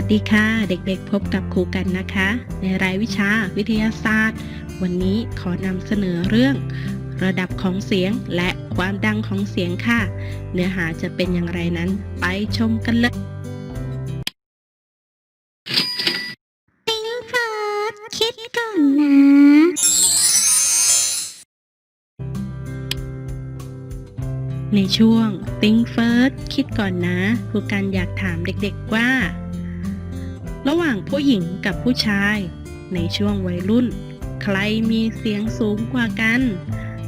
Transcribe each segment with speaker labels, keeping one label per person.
Speaker 1: วัสดีค่ะ เด็กๆพบกับครูกันนะคะ ในรายวิชาวิทยาศาสตร์ วันนี้ขอนำเสนอเรื่อง ระดับของเสียงและความดังของเสียงค่ะ เนื้อหาจะเป็นอย่างไรนั้นไปชมกันเลย
Speaker 2: ปิงเฟิร์สคิดก่อนนะ
Speaker 1: ในช่วง Think First คิดก่อนนะครูกันอยากถามเด็กๆว่า ระหว่างผู้หญิงกับผู้ชาย ในช่วงวัยรุ่น ใครมีเสียงสูงกว่ากัน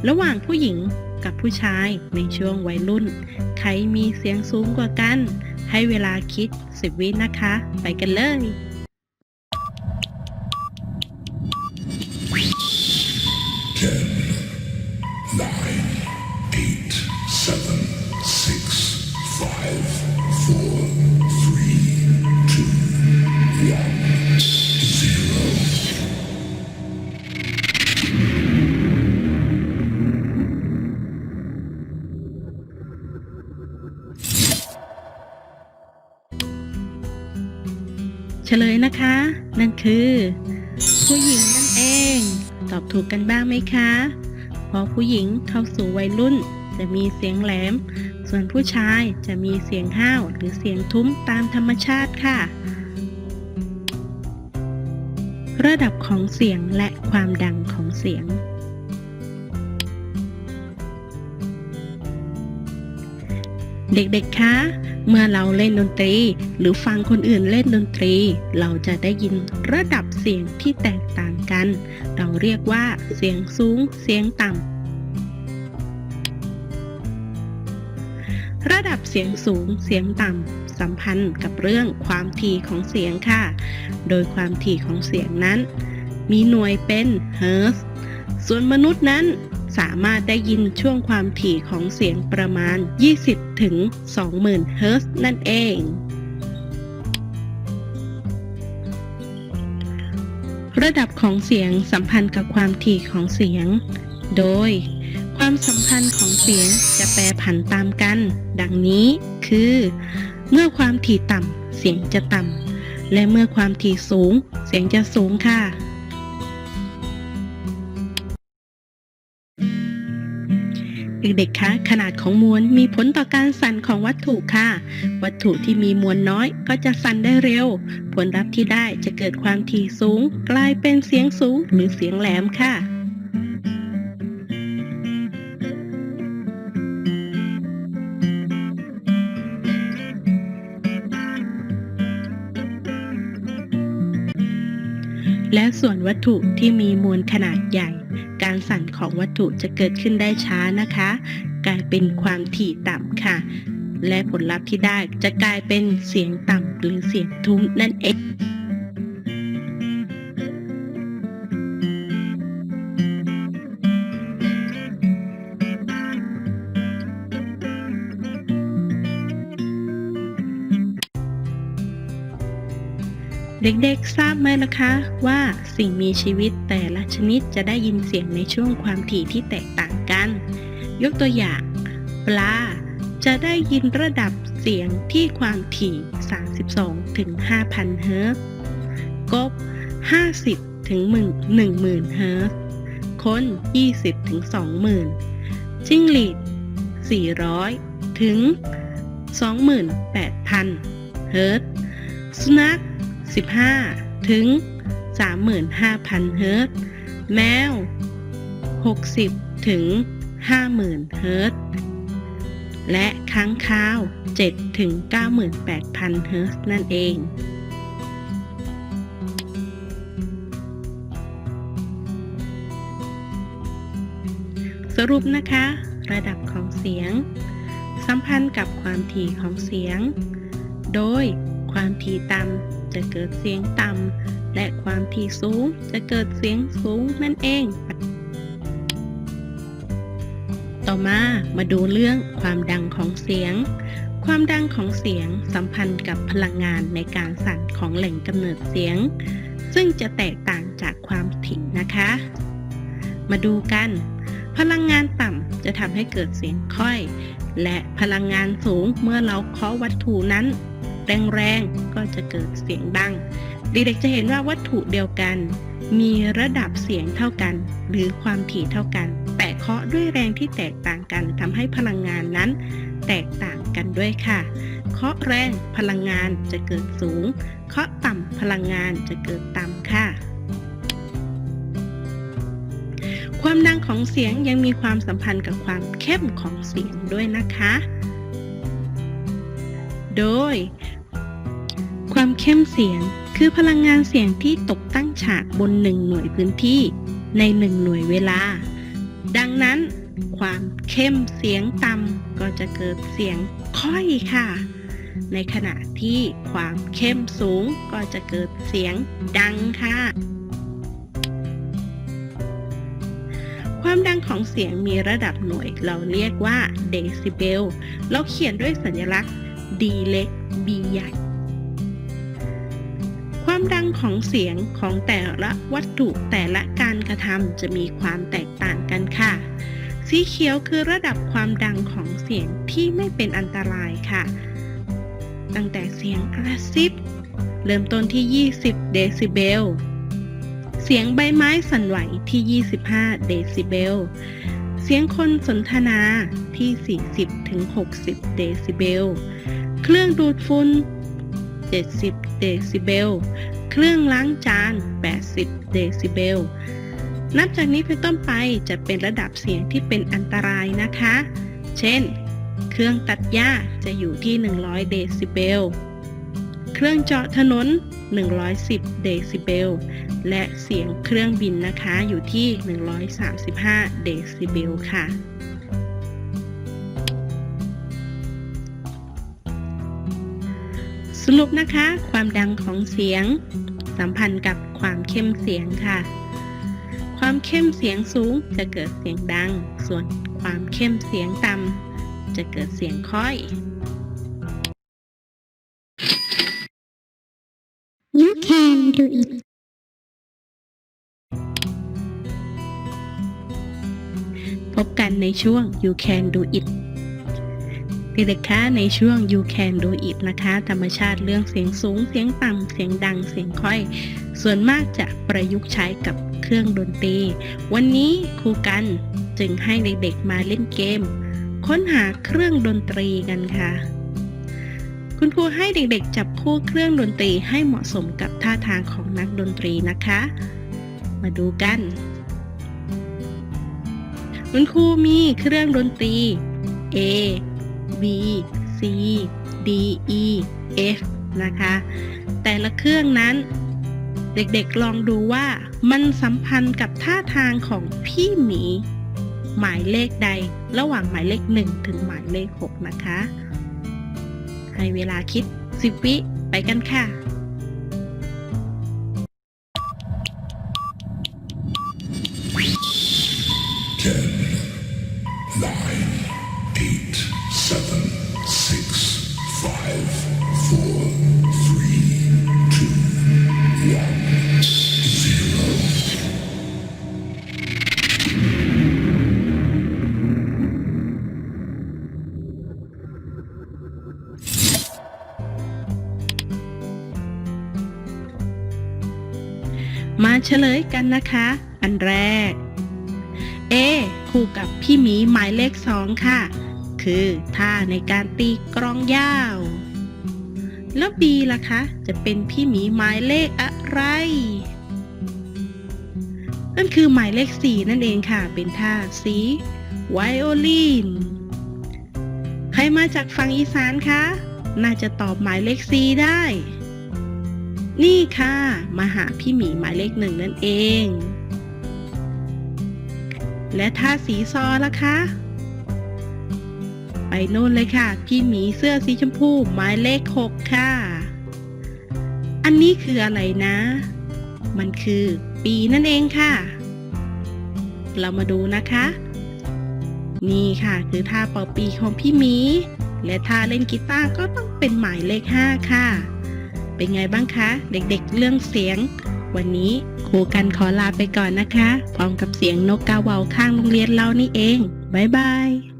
Speaker 1: ระหว่างผู้หญิงกับผู้ชายในช่วงวัยรุ่น ใครมีเสียงสูงกว่ากัน ให้เวลาคิด 10 วินะคะ ไปกันเลย ฉลยนะคะ นั่นคือ ผู้หญิงนั่นเอง ตอบถูกกันบ้างไหมคะพราะผู้หญิงเข้าสู่วัยรุ่น จะมีเสียงแหลม ส่วนผู้ชายจะมีเสียงห้าวหรือเสียงทุ้มตามธรรมชาติค่ะ ระดับของเสียงและความดังของเสียง เด็กๆ คะ เมื่อเราเล่นดนตรี หรือฟังคนอื่นเล่นดนตรี เราจะได้ยินระดับเสียงที่แตกต่างกัน เราเรียกว่าเสียงสูง เสียงต่ำ ระดับเสียงสูง เสียงต่ำ สัมพันธ์กับเรื่องความถี่ของเสียงค่ะ โดยความถี่ของเสียงนั้น มีหน่วยเป็นเฮิร์ตซ์ส่วนมนุษย์นั้น สามารถได้ยินช่วงความถี่ของเสียงประมาณ 20 ถึง 20,000 เฮิรตซ์นั่นเอง ระดับของเสียงสัมพันธ์กับความถี่ของเสียง โดย ความสัมพันธ์ของเสียงจะแปรผันตามกัน ดังนี้คือ เมื่อความถี่ต่ำเสียงจะต่ำและเมื่อความถี่สูง เสียงจะสูงค่ะ เด็กๆ คะ ขนาดของมวลมีผลต่อการสั่นของวัตถุค่ะ วัตถุที่มีมวลน้อยก็จะสั่นได้เร็ว ผลลัพธ์ที่ได้จะเกิดความถี่สูง กลายเป็นเสียงสูงหรือเสียงแหลมค่ะและส่วนวัตถุที่มีมวลขนาดใหญ่ การสั่นของวัตถุจะเกิดขึ้นได้ช้านะคะ กลายเป็นความถี่ต่ำค่ะ และผลลัพธ์ที่ได้จะกลายเป็นเสียงต่ำหรือเสียงทุ้มนั่นเอง เด็กๆ ทราบไหมล่ะคะ ว่าสิ่งมีชีวิตแต่ละชนิดจะได้ยินเสียงในช่วงความถี่ที่แตกต่างกัน ยกตัวอย่าง ปลา จะได้ยินระดับเสียงที่ความถี่ 32 ถึง 5,000 เฮิรตซ์กบ 50 ถึง 10,000 เฮิรตซ์คน 20 ถึง 20,000 จิ้งหรีด 400 ถึง 28,000 เฮิรตซ์สุนัข 15 ถึง 35,000 เฮิรตซ์แมว 60 ถึง 50,000 เฮิรตซ์และค้างคาว 7 ถึง 98,000 เฮิรตซ์นั่นเองสรุปนะคะ ระดับของเสียง สัมพันธ์กับความถี่ของเสียง โดยความถี่ต่ำ จะเกิดเสียงต่ำและความถี่สูงจะเกิดเสียงสูงนั่นเอง ต่อมามาดูเรื่องความดังของเสียง ความดังของเสียงสัมพันธ์กับพลังงานในการสั่นของแหล่งกำเนิดเสียง ซึ่งจะแตกต่างจากความถี่นะคะ มาดูกัน พลังงานต่ำจะทำให้เกิดเสียงค่อย และพลังงานสูงเมื่อเราเคาะวัตถุนั้น แรงๆ ก็จะเกิดเสียงดัง เด็กๆจะเห็นว่าวัตถุเดียวกัน มีระดับเสียงเท่ากัน หรือความถี่เท่ากัน แต่เคาะด้วยแรงที่แตกต่างกันทำให้พลังงานนั้น แตกต่างกันด้วยค่ะ เคาะแรงพลังงานจะเกิดสูง เคาะต่ำพลังงานจะเกิดต่ำค่ะความดังของเสียงยังมีความสัมพันธ์กับความเข้มของเสียงด้วยนะคะ โดย เข้มเสียง คือพลังงานเสียงที่ตกตั้งฉากบนหนึ่งหน่วยพื้นที่ในหนึ่งหน่วยเวลา ดังนั้น ความเข้มเสียงต่ำก็จะเกิดเสียงค่อยค่ะ ในขณะที่ความเข้มสูงก็จะเกิดเสียงดังค่ะ ความดังของเสียงมีระดับหน่วยเราเรียกว่าเดซิเบล เราเขียนด้วยสัญลักษณ์ D เล็ก B ใหญ่ ความดังของเสียงของแต่ละวัตถุแต่ละการกระทำจะมีความแตกต่างกันค่ะ สีเขียวคือระดับความดังของเสียงที่ไม่เป็นอันตรายค่ะ ตั้งแต่เสียงกระซิบ เริ่มต้นที่ 20 เดซิเบล เสียงใบไม้สั่นไหวที่ 25 เดซิเบล เสียงคนสนทนาที่ 40ถึง60 เดซิเบล เครื่องดูดฝุ่น 70 เดซิเบล เครื่องล้างจาน 80 เดซิเบล นับจากนี้เป็นต้นไปจะเป็นระดับเสียงที่เป็นอันตรายนะคะ เช่น เครื่องตัดหญ้าจะอยู่ที่ 100 เดซิเบล เครื่องเจาะถนน 110 เดซิเบล และเสียงเครื่องบินนะคะอยู่ที่ 135 เดซิเบลค่ะ รุปนะคะ ความดังของเสียง สัมพันธ์กับความเข้มเสียงค่ะ ความเข้มเสียงสูงจะเกิดเสียงดัง ส่วนความเข้มเสียงต่ำจะเกิดเสียงค่อย
Speaker 2: You can do it
Speaker 1: พบกันในช่วง You Can Do It เด็กๆคะในช่วง You Can Do It นะคะ ธรรมชาติเรื่องเสียงสูง เสียงต่ำ เสียงดัง เสียงค่อย ส่วนมากจะประยุกต์ใช้กับเครื่องดนตรี วันนี้ครูกันจึงให้เด็กๆมาเล่นเกม ค้นหาเครื่องดนตรีกันค่ะ คุณครูให้เด็กๆ จับคู่เครื่องดนตรีให้เหมาะสมกับท่าทางของนักดนตรีนะคะ มาดูกัน คุณครูมีเครื่องดนตรี A B C D E F นะคะ แต่ละเครื่องนั้นเด็กๆลองดูว่ามันสัมพันธ์กับท่าทางของพี่หมี หมายเลขใดระหว่างหมายเลข 1 ถึงหมายเลข 6 นะคะ ให้เวลาคิด 10 วิไปกันค่ะ มาเฉลยกันนะคะ อันแรก A คู่กับพี่หมีหมายเลขสองค่ะ คือท่าในการตีกรองยาว แล้ว B ล่ะคะ จะเป็นพี่หมีหมายเลขอะไร นั่นคือหมายเลขสี่นั่นเองค่ะ เป็นท่าสีไวโอลินใครมาจากฝั่งอีสานคะ น่าจะตอบหมายเลขสี่ได้ นี่ค่ะมาหาพี่หมีหมายเลขหนึ่งนั่นเอง และท่าสีซอล่ะคะ ไปโน่นเลยค่ะ พี่หมีเสื้อสีชมพูหมายเลขหกค่ะ อันนี้คืออะไรนะ มันคือปีนั่นเองค่ะ เรามาดูนะคะ นี่ค่ะคือท่าเป่าปีของพี่หมี และท่าเล่นกีตาร์ก็ต้องเป็นหมายเลขห้าค่ะ เป็นไงบ้างคะ เด็กๆ เรื่องเสียง วันนี้ครูกันขอลาไปก่อนนะคะ พร้อมกับเสียงนกกาเหว่าข้างโรงเรียนเรานี่เอง บ๊ายบาย